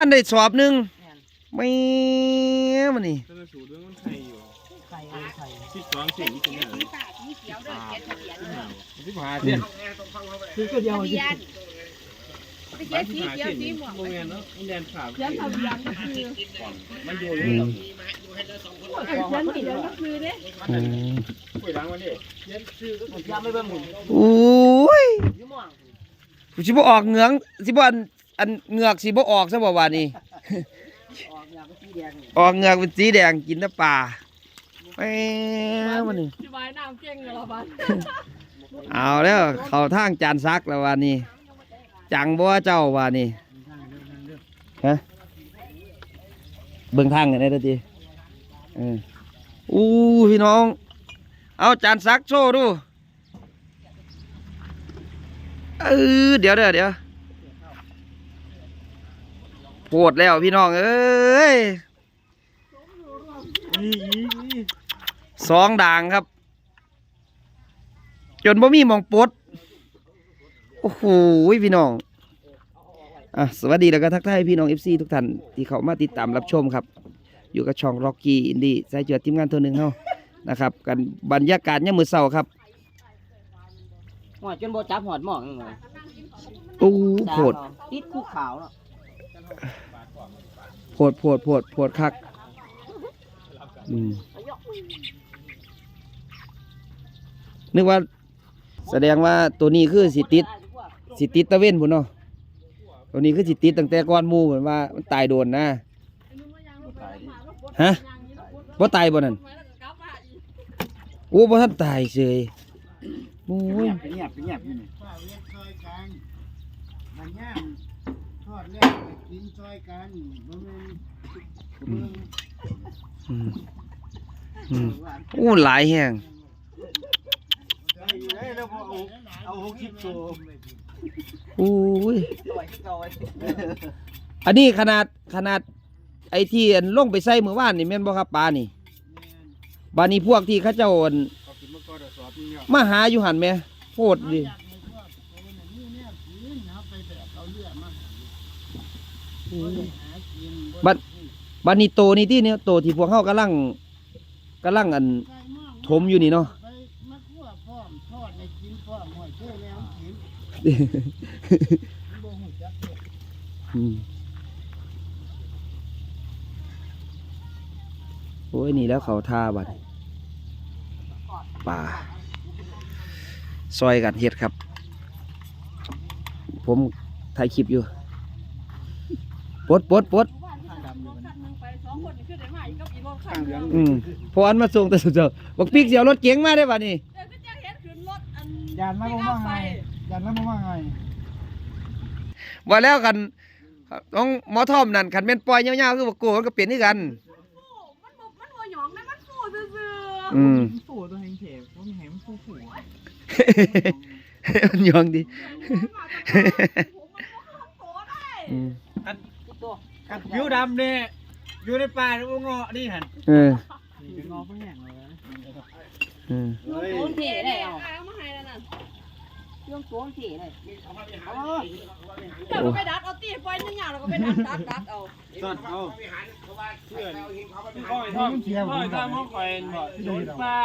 อันได้สอบหนึงแม่นไม่มันนี่ถ้าสูตรเรื่องมันไข่อยู่ไข่เอาไข่สิบสองเส้นนี่เป็นอะไรมีเขียวเด้อเจ็ดทะเบียนเด้อสิบห้าเส้นคือก็เดียวทะจริเบียนไปเขียนสีเขียวสีม่วงโมเมนเนาะมันแดนขาวเขียนทะเบียนก็คือมันอยู่อืมเขียนทะเบียนก็คือเด้อืมคุยล้างมันดิมันยามไม่เบิ่งหมุนอุ้ยอยู่ม่วงสิบ่ออกเหงืองสิบ่อัน อันเหงือกสิบ่ออกซะบ่ว่านี่ ออกยามก็สีแดงนี่ออกเหงือกเป็นสีแดงกินแต่ปลาแม่มันนี่สบายน้ำเก่งเลยละบัดเอาแล้ว เข้าทางจานซักแล้วว่านี่จังบ่เจ้าว่านี่ฮะเบิ่งทางกันได้เด้อติเอออู้พี่น้อง เอาจานซักโชว์ดูเออเดี๋ยวเดี๋ยวเดี๋ยว โหดแล้วพี่น้อง เอ้ยสองด่างครับ จนบ่มีหมองปลดโอ้โหพี่น้องอะสวัสดีแล้วก็ทักทายพี่น้อง FC ทุกท่านที่เขามาติดตามรับชมครับ อยู่กับช่อง Rocky Indie ใส่เจือทีมงานตัวหนึ่งเฮานะครับกันบรรยากาศยามมื้อเช้าครับหอดจนบ่จับหอดหมองนั่นเลยอู้โผดติดคู่ขาวเนาะโผ ดโผดโผดโผดคักอืมนึกว่า แสดงว่าตัวนี้คือสิติดสิติดตะเว้นพุ่นเนาะตัวนี้คือสิติดตั้งแต่ก่อนมูเหมือนว่ามันตายโดนนะฮะบ่ตายบ่นั่นโอ้บ่ทันตายเฉยโอ้ยเป็นเงียบเป็นเงียบอยู่นี่ อยกันมันย่างทอดแรกก็กินซอยกันบ่แม่นเบิ่งอืม อืมโอ้หลายแฮงได้อยู่ได้แล้วพอเอาเอาหกสิบโซโอ้ย ต่อยที่เก่าไว้อันนี้ขนาดขนาดไอ้ที่อันลงไปใส่มื้อวานนี่แม่นบ่ครับปลานี่บานี้พวกที่เขาเจ้าอั่นเอาขึ้นมาก่อนเดี๋ยวสอบนี่เนี่ยมาหาอยู่หั่นแหมโพดดิ บ่ได้หากินบ่บัดบัดนี้โตนี่ที่เนี่ยโตที่พวกเฮากำลังกำลังอันใส่หม้อถมอยู่นี่เนาะไปมาคั่วพร้อมทอดให้กินพร้อมหอยเชอแล้วกินมันบ่ฮู้จักเด้ออืมโอ้ยนี่แล้วเขาท่าบัดป่าซอยกันเฮ็ดครับ ผมถ่ายคลิปอยู่ ปลดปลดปลดข้างเหลืองอืมพออันมาส่งแต่สุดเจ้าบอกปีกเสียวรถเก๋งมาได้ป่ะนี่ยานมาบ่ว่าไงยานมาบ่ว่าไงว่าแล้วกันน้องหมอทอมนั่นขันเป็นปล่อยยาวๆคือบอกโกมันก็เปลี่ยนที่กันมันบ่มันบ่หยองนะมันฟูซื่ออืมฝูตัวแห้งเทพว่ามีแห้งฟูฝูมันยองดีอืมตัว ผิวดำเนี่ยอยู่ในป่าแล้วงอนี่หันเออเป็นงอเขาแห้งเลยอืมเฮ้ยโอนเทได้เอาเอามาให้แล้วนั่นเรื่องโอนเทได้เดี๋ยวก็ไปดัดเอาตีปล่อยนึงอย่างแล้วก็ไปดัดดัดดัดเอาสดเอาเพื่อนก้อยทอดก้อยทอดห้องคอยบ่โดนปลา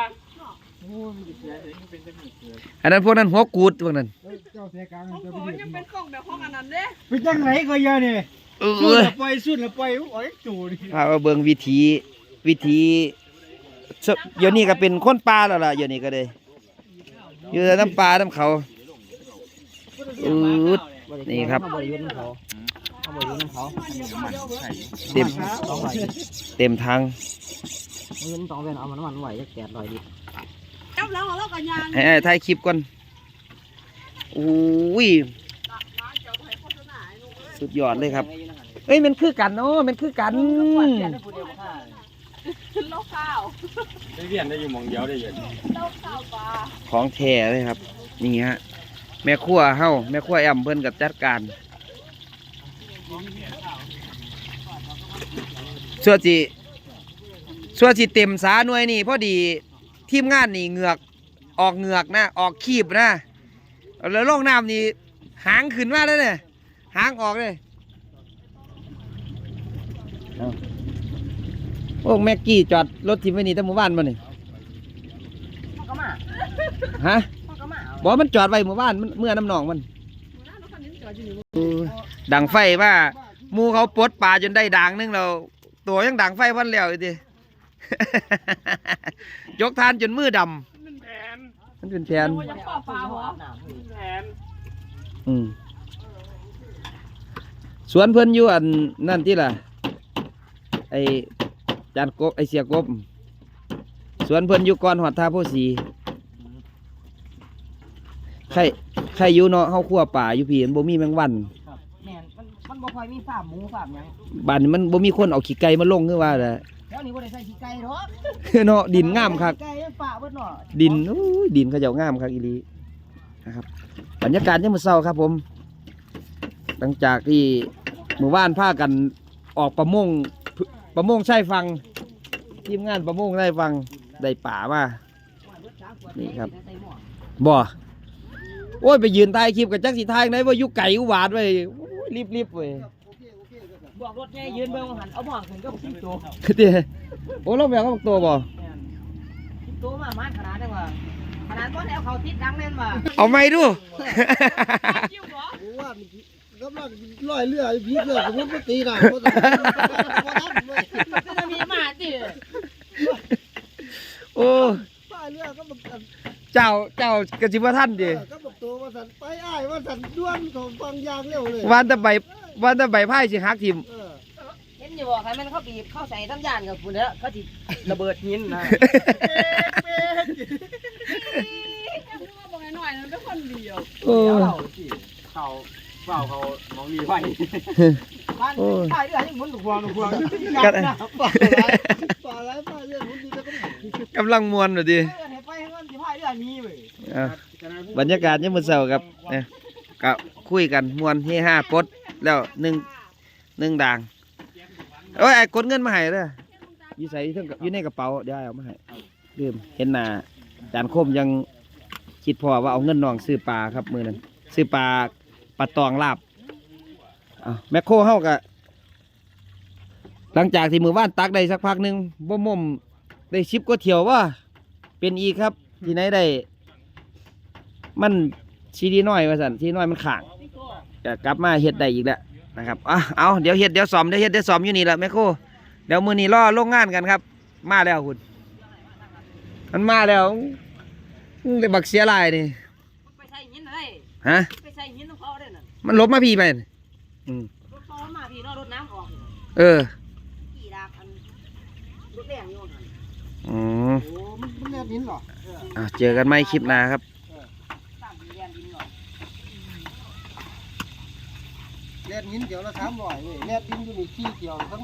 อันนั้นพวกนั้นหัวกูดพวกนั้นเอ้ยเจ้าเสียกลางของเจ้าโขไปนเรียยังกเป็นกล่องแบบห้องอันนั้นเด้ไปจังไหนก็เยอะนี่ เอสุดอละปล่อยสุดละปล่อยโอ้ยจู่ดิพามาเบิ่งวิธีวิธีเสเดี๋ยวนี้ก็เป็นคนป่าแล้วล่ะเดี๋ยวนี้ก็เลยอยู่แต่น้ำปลาน้ำเขาอืด นี่ครับเขาบริยุทธ์เขาเขาบริยุทธ์เขาเต็มสองร้อยเต็มทางเงินสองเป็นเอามันมันไหวจะแปดร้อยดิจับหลังเอาแล้วก็ยางให้ไอ้ถ่ายคลิปก่อนอุ้ย สุดยอดเลยครับ เอ้ยมันคือกันเนาะมันคือกันขึ้นเล่าข้าวได้เรียนได้อยู่มองเดียวได้ยินเล่าข้าวปลาของแท้เลยครับ นี่ฮะ แม่ครัวเฮาแม่ครัวแอมเพิ่นกับจัดการส่วนสิส่วนสิเต็มสาหน่วยนี่พอดีทีมงานนี่เหงือกออกเหงือกนะ ออกคีบนะ แล้วลงน้ำนี่หางขึ้นมาแล้วเนี่ย หางออกเลยเอาโอ้แม็กกี้จอดรถทิมไว้นี่ตั้งหมู่บ้านมานี่มันก็มาฮะมันก็มาเอาบอกมันจอดไว้หมู่บ้านมันเมื่อน้ำหนองมันเออดังไฟว่าหมูเขาปลดปลาจนได้ด่างนึงเราตัวยังดังไฟพันแล้วอีกที ยกทานจนมือดมันแผนำมันเป็นแผนจะปอปลาบ่อาบน้ำเฮ้ยแผน อืมส วนเพิ่นอยู่อันนั่นที่ล่ะไอจานกบไอเสียกบสวนเพิ่นอยู่ก่อนหอดท่าโพสีใครใครอยู่เนาะเฮาคั่วป่าอยู่พี่มันบ่มีแมงวันครับแม่นมันมันบ่ค่อยมีฟาร์มหมูฟาร์มหยังบ้านนี้มันบ่มีคนเอาขี้ไก่มาลงคือว่าแหละแล้วนี่บ่ได้ใส่ขี้ไก่หรอกเนาะดินงามคักขี้ไก่ยังป่าเบิดเนาะดินโอ้ยดินเขาเจ้างามคักอีหลีนะครับบรรยากาศยามมื้อเช้าครับผม หลังจากที่ หมู่บ้านพากันออกประมงประมงใช้ฟังทีมงานประมงได้ฟังได้ป่ามานี่ครับบ่โอ้ยไปยืนถ่ายคลิปกับจักสิถ่ายไหนว่าอยู่ไก่อุบาทไว้โอ้ยรีบๆเว้ยบอกรถแค่ยืนเบิ่งหันเอาบ่อนขึ้นก็สิบตัวคือเด้โอ้เราแม่ก็บอกตัวบ่แม่นสิบตัวมามาขนาดได้ว่าขนาดบ่ได้เอาเขาติดดังแน่นว่าเอาไม่ดูคิวบ่ กูว่ามันกำลังลอยเรือพีเรือกับมันบ่ตีน่ะบ่ทันบ่ทันเว้ยจะมีมาติโอ้ป้ายเรือก็บ่ทันเจ้าเจ้ากระจิบท่านดิก็บอกตัวว่าสันไปอ้ายว่าสันด้วนของฟังยางเร็วเลยวันแตะใบวันแตะใบไพ่สิหักทิมเออเห็นอยู่บ่ใครมันเขาบีบเข้าใส่น้ำยานกับพุ่นเด้อเขาสิระเบิดหินนะนึกว่าบอกหน่อยๆนั่นเป็นคนเดียวโอ้เอาสิเขา เปล่าเขามองดีไว้บ้านป้ายเรือยังหมุนลูกพวงลูกพวงกัดป่าอะไรป่าอะไรป่าเรื่องมันดีแล้วก็กำลังมวนอยู่ดิเออให้ไปให้มันสิพายเรือหนี้เว้ยอะบรรยากาศยามมื้อเช้าครับเนี่ยก็คุยกันมวนเฮฮาปลดแล้วหนึ่งหนึ่งด่างโอ้ยไอ้กดเงินมาให้เด้ออยู่ใส่เทิงกับอยู่ในกระเป๋าเดี๋ยวเอามาให้ลืมเห็นหน้าจานคมยังคิดพอว่าเอาเงินน้องซื้อปลาครับมื้อนั้นซื้อปลา ปลาตองลาบอ้าวแมคโครเฮาก็หลังจากที่มือว่านตักได้สักพักหนึ่งบ่มมได้ชิปก็เที่ยวว่า เป็นอีกครับ ที่ไหนได้ มันชีดีน้อยว่าสันชีน้อยมันข่างจะกลับมาเฮ็ดได้อีกแล้วนะครับอะเอาเดี๋ยวเฮ็ดเดี๋ยวซ่อมเดี๋ยวเฮ็ดเดี๋ยวซ่อมอยู่นี่แหละแม่โคเดี๋ยวมือนี้รอโรงงานกันครับ มาแล้วคุณมันมาแล้วได้บักเสียลายนี่ไปใส่หินเลยฮะไปใส่หินของขาได้น่ะ มันลบมาพี่ไปนี่อืมรถเขามาพี่เนาะรถน้ำออกเออขี่ดากอันรถแดงอยู่นั่นอืมโอ้มันมันแน่นินหรออะเจอกันใหม่คลิปหน้าครับตามเรียนดินหน่อยแน่นินเดี๋ยวละสามร้อยเว้ยแน่ดินอยู่นี่ขี้เกี่ยวทั้ง